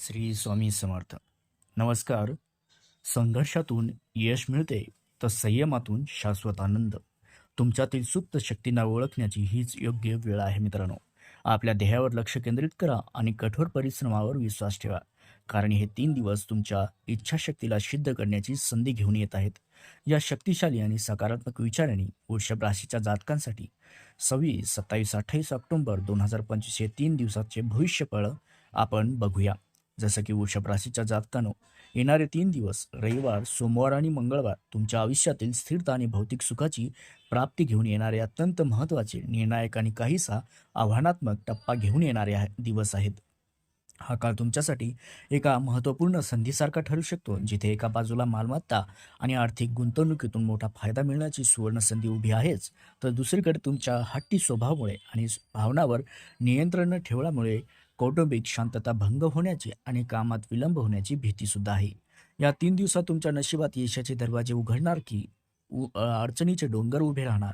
श्री स्वामी समर्थ. नमस्कार. संघर्षातून यश मिळते तर संयमातून शाश्वत आनंद. तुमच्यातील सुप्त शक्तींना ओळखण्याची हीच योग्य वेळ आहे मित्रांनो. आपल्या ध्येयावर लक्ष केंद्रित करा आणि कठोर परिश्रमावर विश्वास ठेवा. कारण हे तीन दिवस तुमच्या इच्छाशक्तीला सिद्ध करण्याची संधी घेऊन येत आहेत. या शक्तिशाली आणि सकारात्मक विचारांनी वृषभ राशीच्या जातकांसाठी सव्वीस सत्तावीस अठ्ठावीस ऑक्टोंबर दोन हजार पंचवीस हे तीन दिवसाचे भविष्यफळ आपण बघूया. जसं की वृषभ राशीच्या जातकानं येणारे तीन दिवस रविवार सोमवार आणि मंगळवार तुमच्या आयुष्यातील स्थिरता आणि भौतिक सुखाची प्राप्ती घेऊन येणारे अत्यंत महत्त्वाचे निर्णायक आणि काहीसा आव्हानात्मक टप्पा घेऊन येणारे आहे- दिवस आहेत. हा काळ तुमच्यासाठी एका महत्त्वपूर्ण संधीसारखा ठरू शकतो जिथे एका बाजूला मालमत्ता आणि आर्थिक गुंतवणुकीतून मोठा फायदा मिळण्याची सुवर्ण संधी उभी आहेच तर दुसरीकडे तुमच्या हट्टी स्वभावामुळे आणि भावनावर नियंत्रण न ठेवल्यामुळे कौटुंबिक शांतता भंग होण्याची आणि कामात विलंब होण्याची भीती सुद्धा आहे. या तीन दिवसात तुमच्या नशिबात यशाचे दरवाजे उघडणार की उ- अडचणीचे डोंगर उभे राहणार.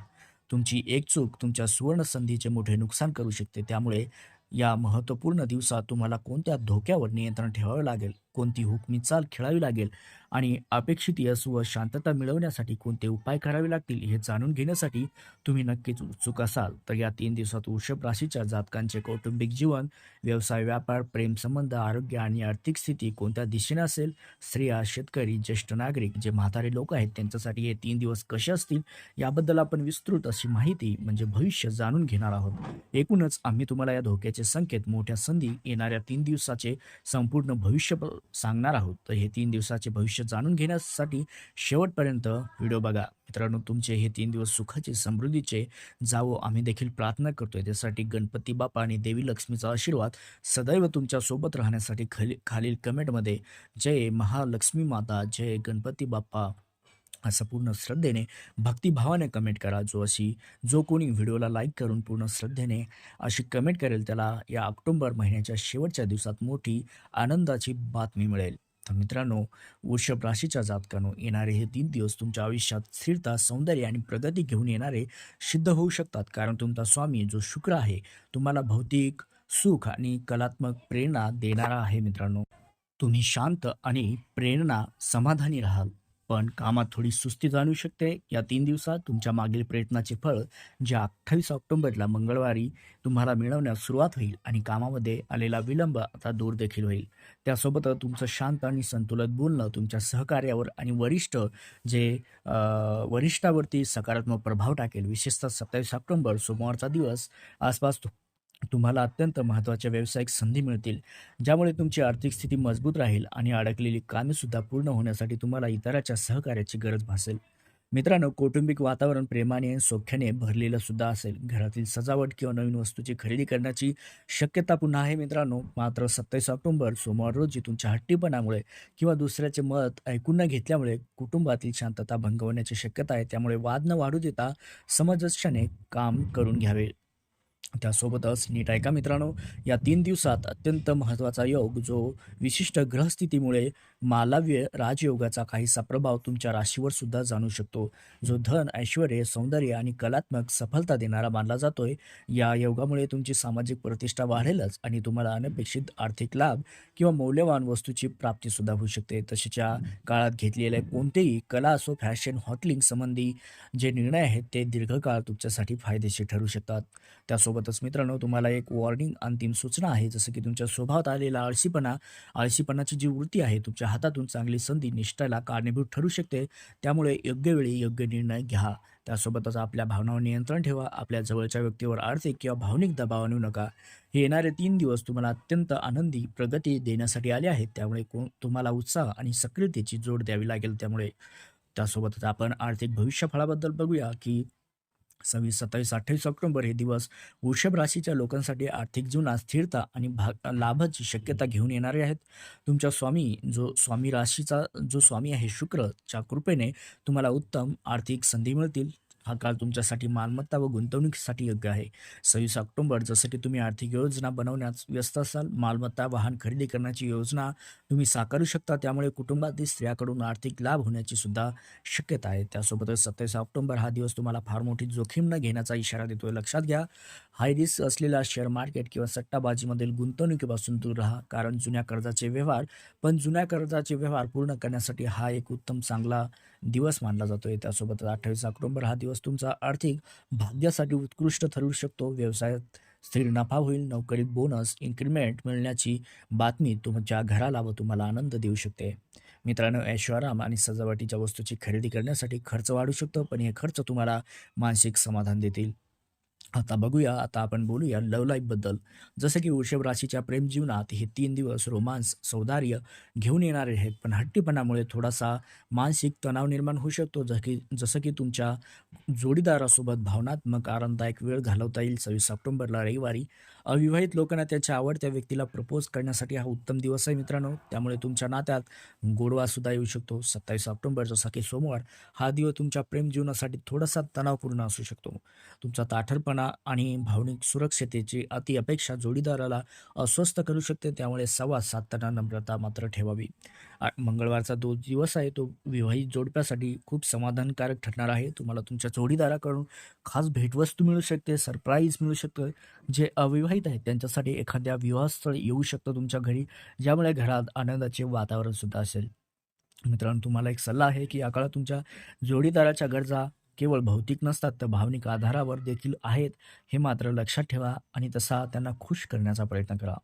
तुमची एक चूक तुमच्या सुवर्ण संधीचे मोठे नुकसान करू शकते. त्यामुळे या महत्त्वपूर्ण दिवसात तुम्हाला कोणत्या धोक्यावर नियंत्रण ठेवावे लागेल? कोणती हुकमी चाल खेळावी लागेल आणि अपेक्षित यश व शांतता मिळवण्यासाठी कोणते उपाय करावे लागतील हे जाणून घेण्यासाठी तुम्ही नक्कीच उत्सुक असाल. तर या तीन दिवसात वृषभ राशीच्या जातकांचे कौटुंबिक जीवन व्यवसाय व्यापार प्रेमसंबंध आरोग्य आणि आर्थिक स्थिती कोणत्या दिशेने असेल? स्त्रिया शेतकरी ज्येष्ठ नागरिक जे म्हातारे लोक आहेत त्यांच्यासाठी हे तीन दिवस कसे असतील? याबद्दल आपण विस्तृत अशी माहिती म्हणजे भविष्य जाणून घेणार आहोत. एकूणच आम्ही तुम्हाला या धोक्याचे संकेत मोठ्या संधी येणाऱ्या तीन दिवसाचे संपूर्ण भविष्य सांगणार आहोत. तर हे तीन दिवसाचे भविष्य जाणून घेण्यासाठी शेवटपर्यंत व्हिडिओ बघा. मित्रांनो तुमचे हे तीन दिवस सुखाचे समृद्धीचे जावो. आम्ही देखील प्रार्थना करतोय. त्यासाठी गणपती बाप्पा आणि देवी लक्ष्मीचा आशीर्वाद सदैव तुमच्यासोबत राहण्यासाठी खाली खालील कमेंटमध्ये. जय महालक्ष्मी माता जय गणपती बाप्पा. असं पूर्ण श्रद्धेने भक्तिभावाने कमेंट करा. जो अशी जो कोणी व्हिडिओला लाईक करून पूर्ण श्रद्धेने अशी कमेंट करेल त्याला या ऑक्टोंबर महिन्याच्या शेवटच्या दिवसात मोठी आनंदाची बातमी मिळेल. तर मित्रांनो वृषभ राशीच्या जातकानो येणारे हे तीन दिवस तुमच्या आयुष्यात स्थिरता सौंदर्य आणि प्रगती घेऊन येणारे सिद्ध होऊ शकतात. कारण तुमचा स्वामी जो शुक्र आहे तुम्हाला भौतिक सुख आणि कलात्मक प्रेरणा देणारा आहे मित्रांनो. तुम्ही शांत आणि प्रेरणा समाधानी राहाल. पण कामात थोडी सुस्ती जाणू शकते. या तीन दिवसात तुमच्या मागील प्रयत्नाचे फळ जे अठ्ठावीस ऑक्टोबरला मंगळवारी तुम्हाला मिळवण्यास सुरुवात होईल आणि कामामध्ये आलेला विलंब आता दूर देखील होईल. त्यासोबतच तुमचं शांत आणि संतुलित बोलणं तुमच्या सहकार्यावर आणि वरिष्ठ जे वरिष्ठावरती सकारात्मक प्रभाव टाकेल विशेषतः सत्तावीस ऑक्टोबर सोमवारचा दिवस आसपास तुम्हाला अत्यंत महत्त्वाच्या व्यावसायिक संधी मिळतील ज्यामुळे तुमची आर्थिक स्थिती मजबूत राहील आणि अडकलेली कामेसुद्धा पूर्ण होण्यासाठी तुम्हाला इतराच्या सहकार्याची गरज भासेल. मित्रांनो कौटुंबिक वातावरण प्रेमाने सौख्याने भरलेलं सुद्धा असेल. घरातील सजावट किंवा नवीन वस्तूची खरेदी करण्याची शक्यता पुन्हा आहे मित्रांनो. मात्र सत्तावीस ऑक्टोबर सोमवार रोजी तुमच्या हट्टीपणामुळे किंवा दुसऱ्याचे मत ऐकून न घेतल्यामुळे कुटुंबातील शांतता भंगवण्याची शक्यता आहे. त्यामुळे वाद न वाढू देता समजस्याने काम करून घ्यावे. त्यासोबतच नीट ऐका मित्रांनो? या तीन दिवसात अत्यंत महत्त्वाचा योग जो विशिष्ट ग्रहस्थितीमुळे मालाव्य राजयोगाचा काहीसा प्रभाव तुमच्या राशीवर सुद्धा जाणू शकतो. जो धन ऐश्वर सौंदर्य आणि कलात्मक सफलता देणारा मानला जातोय. या योगामुळे तुमची सामाजिक प्रतिष्ठा वाढेलच आणि तुम्हाला अनपेक्षित आर्थिक लाभ किंवा मौल्यवान वस्तूची प्राप्ती सुद्धा होऊ शकते. तसेच्या काळात घेतलेले कोणतेही कला असो फॅशन हॉटलिंग संबंधी जे निर्णय आहेत ते दीर्घकाळ तुमच्यासाठी फायदेशीर ठरू शकतात. त्यासोबतच मित्रांनो तुम्हाला एक वॉर्निंग अंतिम सूचना आहे. जसं की तुमच्या स्वभावात आलेला आळशीपणा आळशीपणाची जी वृत्ती आहे तुमच्या हातातून चांगली संधी निष्ठाला कारणीभूत ठरू शकते. त्यामुळे योग्य वेळी योग्य निर्णय घ्या. त्यासोबतच आपल्या भावनावर नियंत्रण ठेवा. आपल्या जवळच्या व्यक्तीवर आर्थिक किंवा भावनिक दबाव आणू नका. हे येणारे तीन दिवस तुम्हाला अत्यंत आनंदी प्रगती देण्यासाठी आले आहेत. त्यामुळे को तुम्हाला उत्साह आणि सक्रियतेची जोड द्यावी लागेल त्यामुळे. त्यासोबतच आपण आर्थिक भविष्यफळाबद्दल बघूया की सव्वीस सत्तावीस अठ्ठावीस ऑक्टोबर हे दिवस वृषभ राशीच्या लोकांसाठी आर्थिक जीवनात स्थिरता आणि भाग लाभाची शक्यता घेऊन येणारे आहेत. तुमच्या स्वामी जो स्वामी राशीचा जो स्वामी आहे शुक्रच्या कृपेने तुम्हाला उत्तम आर्थिक संधी मिळतील. हा काळ तुमच्यासाठी मालमत्ता व गुंतवणुकीसाठी योग्य आहे. सव्वीस ऑक्टोंबर जसं की तुम्ही आर्थिक योजना बनवण्यात व्यस्त असाल मालमत्ता वाहन खरेदी करण्याची योजना तुम्ही साकारू शकता त्यामुळे कुटुंबातील स्त्रियाकडून आर्थिक लाभ होण्याची सुद्धा शक्यता आहे. त्यासोबतच सत्तावीस ऑक्टोंबर हा दिवस तुम्हाला फार मोठी जोखीम न घेण्याचा इशारा देतोय. लक्षात घ्या हाय रिस्क असलेला शेअर मार्केट किंवा सट्टाबाजीमधील गुंतवणुकीपासून दूर राहा कारण जुन्या कर्जाचे व्यवहार पण जुन्या कर्जाचे व्यवहार पूर्ण करण्यासाठी हा एक उत्तम चांगला दिवस मानला जातोय. त्यासोबतच अठ्ठावीस ऑक्टोबर हा दिवस तुमचा आर्थिक भाग्यासाठी उत्कृष्ट ठरू शकतो. व्यवसायात स्थिर नफा होईल. नोकरीत बोनस इन्क्रीमेंट मिळण्याची बातमी तुमच्या घराला व तुम्हाला आनंद देऊ शकते. मित्रांनो ऐश्वराम आणि सजावटीच्या वस्तूची खरेदी करण्यासाठी खर्च वाढू शकतो पण हे खर्च तुम्हाला मानसिक समाधान देतील. आता बघूया आता आपण बोलूया लव्ह लाईफबद्दल जसं की वृषभ राशीच्या प्रेम जीवनात हे तीन दिवस रोमांस सौंदर्य घेऊन येणारे आहेत. पण हट्टीपणामुळे थोडासा मानसिक तणाव निर्माण होऊ शकतो. जसं की जसं की तुमच्या जोडीदारासोबत भावनात्मक आरामदायक वेळ घालवता येईल. सव्वीस सप्टेंबरला रविवारी अविवाहित लोकांना त्याच्या आवडत्या व्यक्तीला प्रपोज करण्यासाठी हा उत्तम दिवस आहे मित्रांनो. त्यामुळे तुमच्या नात्यात गोडवा सुद्धा येऊ शकतो. सत्तावीस ऑक्टोबर जसा की सोमवार हा दिवस तुमच्या प्रेम जीवनासाठी थोडासा तणावपूर्ण असू शकतो. तुमचा ताठरपणा आणि भावनिक सुरक्षतेची अति अपेक्षा जोडीदाराला अस्वस्थ करू शकते. त्यामुळे संवाद साधताना नम्रता मात्र ठेवावी. मंगळवारचा जो दिवस आहे तो विवाहित जोडप्यासाठी खूप समाधानकारक ठरणार आहे. तुम्हाला तुमच्या जोडीदाराकडून खास भेटवस्तू मिळू शकते सरप्राईज मिळू शकतं. जे अविवाहित आहेत त्यांच्यासाठी एखाद्या विवाहस्थळ येऊ शकतं तुमच्या घरी. ज्यामुळे घरात आनंदाचे वातावरण सुद्धा असेल. मित्रांनो तुम्हाला एक सल्ला आहे की या काळात तुमच्या जोडीदाराच्या गरजा केवळ भौतिक नसतात तर भावनिक आधारावर देखील आहेत. हे मात्र लक्षात ठेवा आणि तसा त्यांना खुश करण्याचा प्रयत्न करा.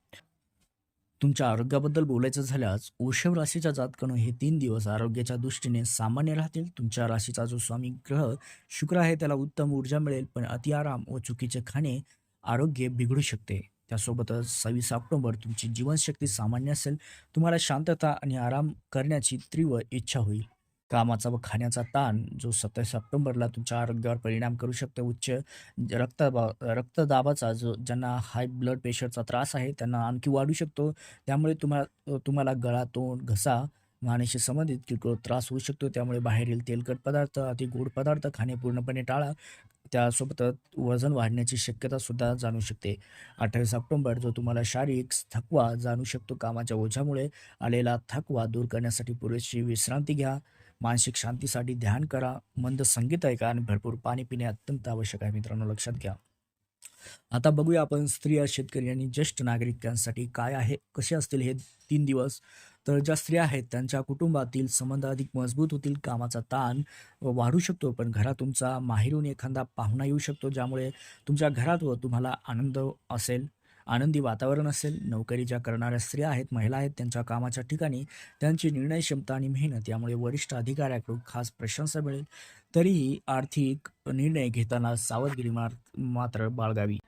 तुमच्या आरोग्याबद्दल बोलायचं झाल्यास वृषभ राशीच्या जातकणू हे तीन दिवस आरोग्याच्या दृष्टीने सामान्य राहतील. तुमच्या राशीचा जो स्वामी ग्रह शुक्र आहे त्याला उत्तम ऊर्जा मिळेल पण अतिआराम व चुकीचे खाणे आरोग्य बिघडू शकते. त्यासोबतच सव्वीस ऑक्टोबर तुमची जीवनशक्ती सामान्य असेल. तुम्हाला शांतता आणि आराम करण्याची तीव्र इच्छा होईल. कामाचा व खाण्याचा ताण जो सत्तावीस सप्टेंबरला तुमच्या आरोग्यावर परिणाम करू शकतो. उच्च रक्तबा रक्तदाबाचा जो ज्यांना हाय ब्लड प्रेशरचा त्रास आहे त्यांना आणखी वाढू शकतो. त्यामुळे तुम्हाला तुम्हाला गळा तोंड घसा मानेशी संबंधित किरकोळ त्रास होऊ शकतो. त्यामुळे बाहेरील तेलकट पदार्थ अति गोड पदार्थ खाणे पूर्णपणे टाळा. त्यासोबतच वजन वाढण्याची शक्यता सुद्धा जाणू शकते. अठ्ठावीस ऑक्टोंबर जो तुम्हाला शारीरिक थकवा जाणू शकतो कामाच्या ओझ्यामुळे आलेला थकवा दूर करण्यासाठी पुरेशी विश्रांती घ्या. मानसिक शांतीसाठी ध्यान करा. मंद संगीत ऐका आणि भरपूर पाणी पिणे अत्यंत आवश्यक आहे. मित्रांनो लक्षात घ्या. आता बघूया आपण स्त्रिया शेतकरी आणि ज्येष्ठ नागरिकांसाठी काय आहे कसे असतील हे तीन दिवस. तर ज्या स्त्रिया आहेत त्यांच्या कुटुंबातील संबंध अधिक मजबूत होतील कामाचा ताण वाढू शकतो पण घरात तुमचा माहेरून एखादा पाहुणा येऊ शकतो ज्यामुळे तुमच्या घरात व तुम्हाला आनंद असेल. आनंदी वातावरण असेल नोकरी ज्या करणाऱ्या स्त्रिया आहेत महिला आहेत त्यांच्या कामाच्या ठिकाणी त्यांची निर्णय क्षमता आणि मेहनत यामुळे वरिष्ठ अधिकाऱ्याकडून खास प्रशंसा मिळेल. तरीही आर्थिक निर्णय घेताना सावधगिरी मात्र बाळगावी.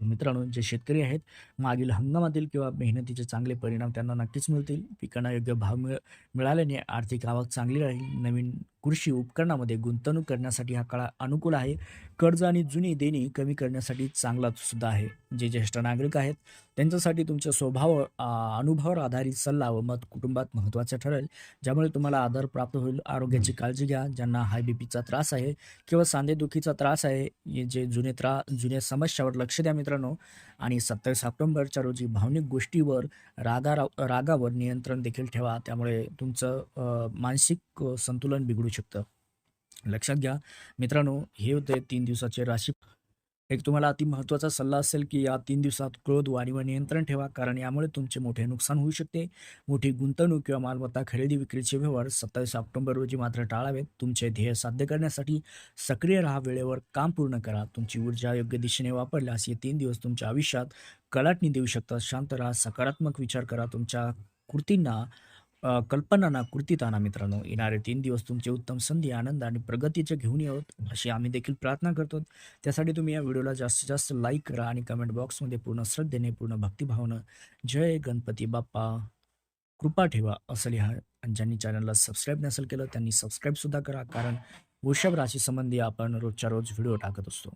मित्रांनो जे शेतकरी आहेत मागील हंगामातील किंवा मेहनतीचे चांगले परिणाम त्यांना नक्कीच मिळतील. पिकांना योग्य भाव मिळ मिळाल्याने आर्थिक आवक चांगली राहील. नवीन कृषी उपकरणामध्ये गुंतवणूक करण्यासाठी हा काळ अनुकूल आहे. कर्ज आणि जुनी देणी कमी करण्यासाठी चांगलाच सुद्धा आहे. जे ज्येष्ठ नागरिक आहेत त्यांच्यासाठी तुमच्या स्वभाव अनुभवावर आधारित सल्ला व मत कुटुंबात महत्त्वाचं ठरेल. ज्यामुळे तुम्हाला आदर प्राप्त होईल आरोग्याची काळजी घ्या. ज्यांना हाय बी पीचा त्रास आहे किंवा सांधेदुखीचा त्रास आहे हे जे जुने त्रा जुन्या समस्यावर लक्ष द्या मित्रांनो. आणि सत्तावीस ऑक्टोंबरच्या रोजी भावनिक गोष्टीवर रागा रागावर नियंत्रण देखील ठेवा. त्यामुळे तुमचं मानसिक संतुलन बिघडू शकतं. लक्षात घ्या. मित्रांनो हे होते तीन दिवसाचे राशी एक तुम्हाला अति महत्त्वाचा सल्ला असेल की या तीन दिवसात क्रोध वाढीवर नियंत्रण ठेवा कारण यामुळे तुमचे मोठे नुकसान होऊ शकते. मोठी गुंतवणूक किंवा मालमत्ता खरेदी विक्रीचे व्यवहार सत्तावीस ऑक्टोबर रोजी मात्र टाळावेत. तुमचे ध्येय साध्य करण्यासाठी सक्रिय राहा वेळेवर काम पूर्ण करा. तुमची ऊर्जा योग्य दिशेने वापरल्यास हे तीन दिवस तुमच्या आयुष्यात कलाटणी देऊ शकतात. शांत राहा सकारात्मक विचार करा. तुमच्या कृतींना अ, कल्पनांना कृतीत आणा मित्रांनो. येणारे तीन दिवस तुमचे उत्तम संधी आनंद आणि प्रगतीचे घेऊन येवत अशी आम्ही देखील प्रार्थना करतो. त्यासाठी तुम्ही या व्हिडिओला जास्तीत जास्त लाईक करा आणि कमेंट बॉक्समध्ये पूर्ण श्रद्धेने पूर्ण भक्तिभावनं जय गणपती बाप्पा. कृपा ठेवा असं लिहा. आणि ज्यांनी चॅनलला सबस्क्राईब नसेल केलं त्यांनी सबस्क्राईबसुद्धा करा. कारण वृषभ राशीसंबंधी आपण रोजच्या रोज व्हिडिओ टाकत असतो.